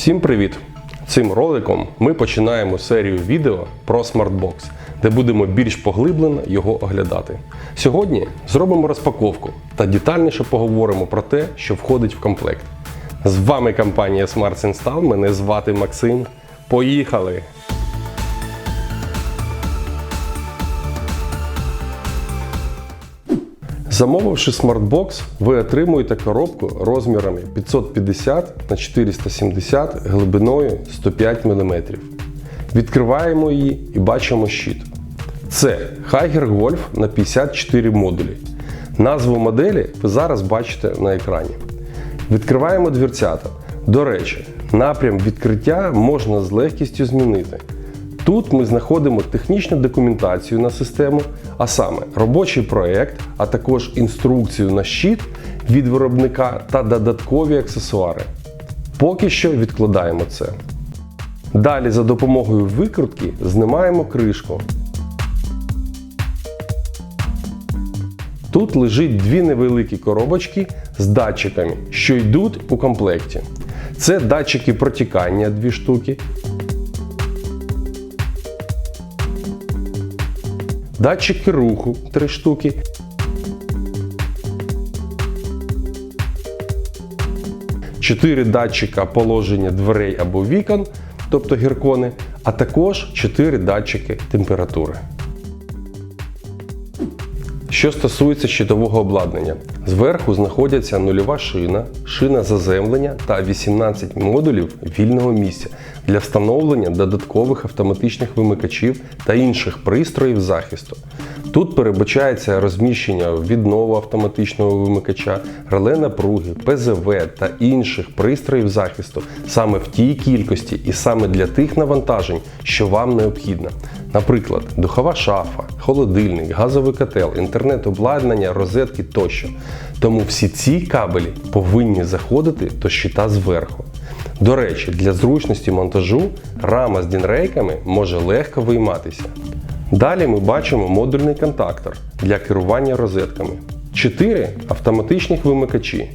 Всім привіт! Цим роликом ми починаємо серію відео про смартбокс, де будемо більш поглиблено його оглядати. Сьогодні зробимо розпаковку та детальніше поговоримо про те, що входить в комплект. З вами компанія Smart Install, мене звати Максим. Поїхали! Замовивши смартбокс, ви отримуєте коробку розмірами 550 на 470 глибиною 105 мм. Відкриваємо її і бачимо щит. Це Higer Golf на 54 модулі. Назву моделі ви зараз бачите на екрані. Відкриваємо двірцята. До речі, напрям відкриття можна з легкістю змінити. Тут ми знаходимо технічну документацію на систему, а саме робочий проект, а також інструкцію на щит від виробника та додаткові аксесуари. Поки що відкладаємо це. Далі за допомогою викрутки знімаємо кришку. Тут лежить дві невеликі коробочки з датчиками, що йдуть у комплекті. Це датчики протікання дві штуки. Датчики руху 3 штуки. Чотири датчика положення дверей або вікон, тобто гіркони, а також 4 датчики температури. Що стосується щитового обладнання, зверху знаходяться нульова шина, шина заземлення та 18 модулів вільного місця для встановлення додаткових автоматичних вимикачів та інших пристроїв захисту. Тут передбачається розміщення віднову автоматичного вимикача, реле напруги, ПЗВ та інших пристроїв захисту саме в тій кількості і саме для тих навантажень, що вам необхідно. Наприклад, духова шафа, холодильник, газовий котел, інтернет-обладнання, розетки тощо. Тому всі ці кабелі повинні заходити до щита зверху. До речі, для зручності монтажу рама з дінрейками може легко вийматися. Далі ми бачимо модульний контактор для керування розетками. 4 автоматичних вимикачі.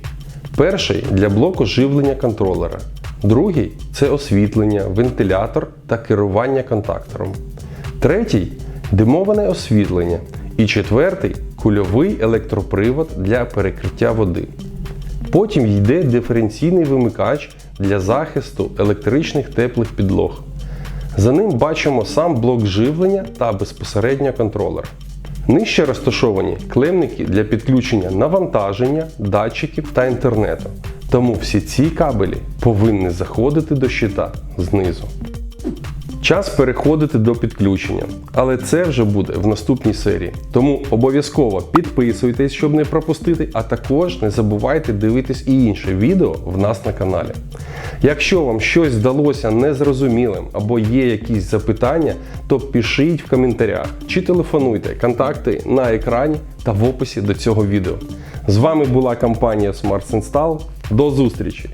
Перший для блоку живлення контролера. Другий це освітлення, вентилятор та керування контактором. Третій димоване освітлення. І четвертий кульовий електропривод для перекриття води. Потім йде диференційний вимикач для захисту електричних теплих підлог. За ним бачимо сам блок живлення та безпосередньо контролер. Нижче розташовані клемники для підключення навантаження, датчиків та інтернету. Тому всі ці кабелі повинні заходити до щита знизу. Час переходити до підключення, але це вже буде в наступній серії. Тому обов'язково підписуйтесь, щоб не пропустити, а також не забувайте дивитись і інше відео в нас на каналі. Якщо вам щось здалося незрозумілим або є якісь запитання, то пишіть в коментарях чи телефонуйте. Контакти на екрані та в описі до цього відео. З вами була компанія Smart Install. До зустрічі!